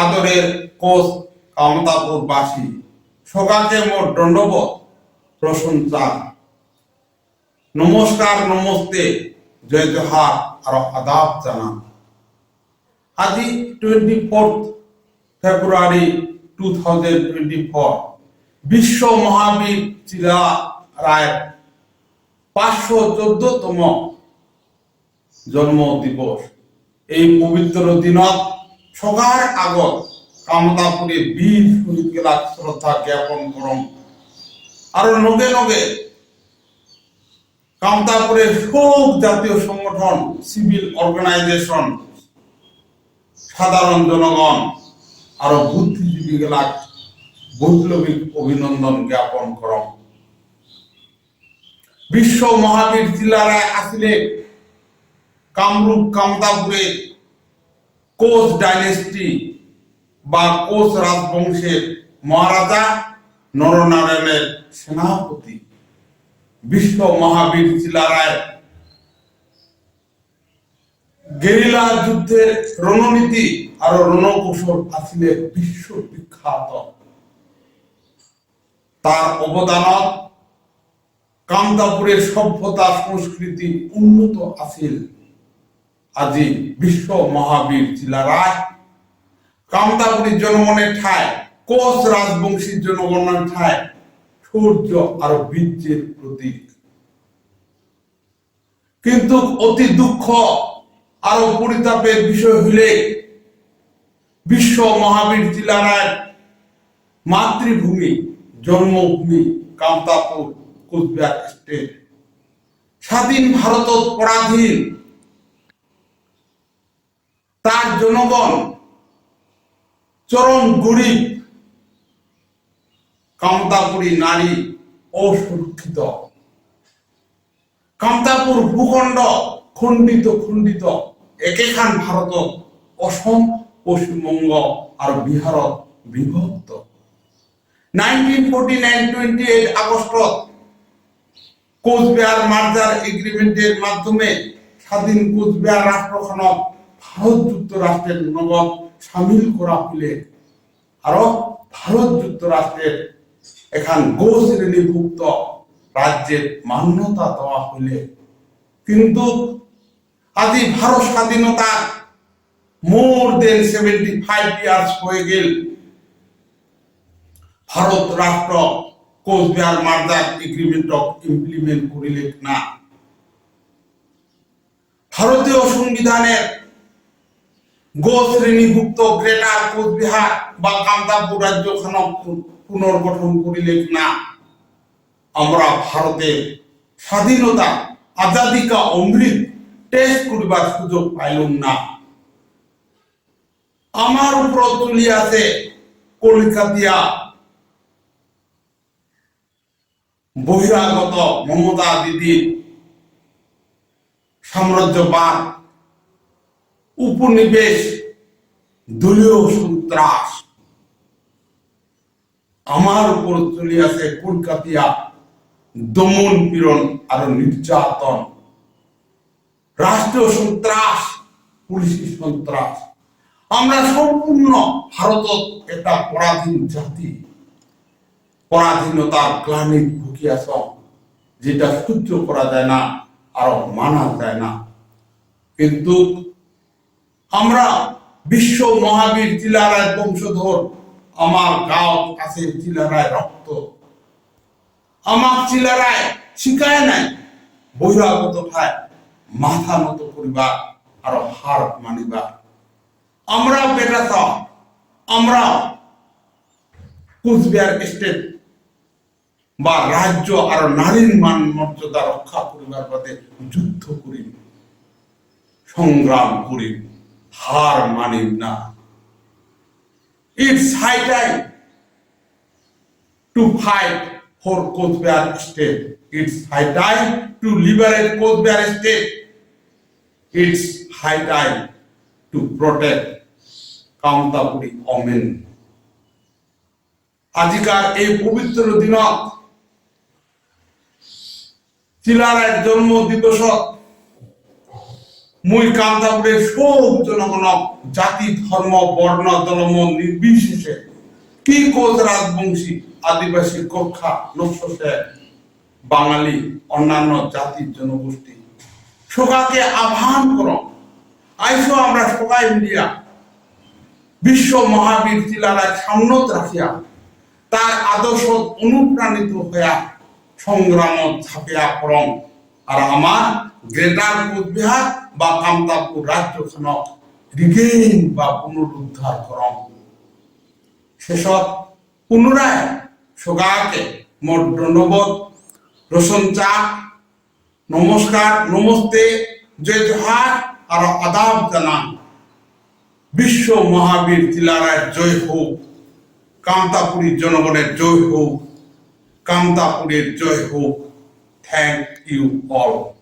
আদরের কোচ কামতাপুরবাসী। সকালকে মোর দণ্ডবোধ প্রশংসা নমস্কার, নমস্তে, জয় জোহার, আর আদাব জানা আজি twenty fourth February two thousand twenty four. বিশ্ব মহাবীর চিলা রায় পাঁচশো চোদ্দতম জন্ম দিবস এই পবিত্র দিনত সবার আগত কামতাপুরে বীর শহীদগেলাক শ্রদ্ধা জ্ঞাপন করম। আর নগে নগে কামতাপুরের সব জাতীয় সংগঠন, সিভিল অর্গানাইজেশন, সাধারণ জনগণ, আরও বুদ্ধিজীবী গেলাক বৈপ্লবিক অভিনন্দন জ্ঞাপন করম। বিশ্ব মহাবীর জিল্লারায় আসিলে কামরূপ কামতাপুরে কোচ ডাইনেস্টি বা কোচ রাজবংশের মহারাজা নরনারায়ণের সেনাপতি। বিশ্ব মহাবীর চিলারায় গেরিলা যুদ্ধের রণনীতি আর রণকৌশল আসিলে বিশ্ব বিখ্যাত তার অবদানত কামতাপুরের সভ্যতা সংস্কৃতি উন্নত আছিল। আজি বিশ্ব মহাবীর চিলারায় কামতাপুরীর জনগণের ঠায় কোচ রাজবংশীর জনগণের ঠায় সূর্য আর বীর্যের প্রতীক। কিন্তু অতি দুঃখ আরও পরিতাপের বিষয় হইলে বিশ্ব মহাবীর চিলারায় মাতৃভূমি, জন্মভূমি কামতাপুর কুচবিহার স্টেট। স্বাধীন ভারত পরাধীন তার জনগণ চরম গরিব, কামতাপুরী নারী অসুরক্ষিত। কামতাপুর ভূখণ্ড খণ্ডিত খণ্ডিত একেখান ভারত অসম, পশ্চিমবঙ্গ আর বিহারত বিভক্ত। Nineteen forty nine twenty eight আগস্টত Coochbehar merger এগ্রিমেন্টের মাধ্যমে স্বাধীন কোচবিহার রাষ্ট্রখনক ভারত যুক্তরাষ্ট্রের নগদ সামিল করা হইলে আরও ভারত যুক্তরাষ্ট্রের এখান গো শ্রেণীভুক্ত রাজ্যের মান্যতা দেওয়া হলে কিন্তু আজি ভারত স্বাধীনতা মোর দেন সেভেন্টি ফাইভ ইয়ার্স হয়ে গেল। ভারত রাষ্ট্র Cooch Behar merger agreement of implement করিলে না। ভারতীয় সংবিধানের গো শ্রেণীভুক্ত গ্রেটার কোচবিহার বা কামতাপুর রাজ্য পুনর্গঠন করিলে না। আমরা ভারতের স্বাধীনতা, আজাদিকা অমৃত টেস্ট করিবার সুযোগ পাইলাম না। আমার উপর তুলিয়াছে কলকাতিয়া। বহিরাগত মমতা দিদির সাম্রাজ্যবাদ উপনিবেশ দলীয় সন্ত্রাস। আমার উপর চলিয়াছে কলকাতিয়া দমন পীড়ন আর নির্যাতন। রাষ্ট্রীয় সন্ত্রাস, পুলিশি সন্ত্রাস। আমরা সম্পূর্ণ ভারতত এটা পরাধীন জাতি। পরাধীনতার গ্লানি ভুগিয়াছ যেটা সহ্য করা যায় না, আর মানা যায় না। কিন্তু আমরা বিশ্ব মহাবীর চিলারায় বংশধর, আমার গাঁও আছে চিলারায় রক্ত। আমার চিলারায় শিকায় নাই, বহিরাগত খায় মাথা নত করিবার আর হার মানিবার। আমরা বেটাত আমরা কুচবিহার স্টেট বা রাজ্য আর নারীর মান মর্যাদা রক্ষা করিবার বাদে যুদ্ধ করি, সংগ্রাম করি। হার মানিব না। It's high time to fight for Coochbehar state it's high time to liberate Coochbehar state it's high time to protect Kamatapuri women আজিকার এই পবিত্র দিনত চিলারায় জন্ম দিবসত মুই কান্তাপুরের সব জনগণ জাতি, ধর্ম, বর্ণ, দলম নির্বিশেষে কি কোচ রাজবংশী, আদিবাসী কক্ষা নস্যসে বাঙালি, অন্যান্য জাতির জনগোষ্ঠী সকাকে আহ্বান কর। আইসো আমরা সবাই মিলিয়া বিশ্ব মহাবীর চিলারায় সামনত রাখিয়া তার আদর্শ অনুপ্রাণিত হইয়া সংগ্রাম ঝাঁপিয়া পড়ম। আর আমার গ্রেটার কোচবিহার বা কামতাপুর রাজ্যখান রিগেইন বা পুনরুদ্ধার করম। শেষত পুনরায় সগাকে মোট ধন্যবাদ রোশন চা নমস্কার, নমস্তে, জয় জোহার, আর আদাব জানান। বিশ্ব মহাবীর তিলারায় জয় হোক কামতাপুরী জনগণের জয় হোক কামতাপুরের জয় হোক। Thank you all.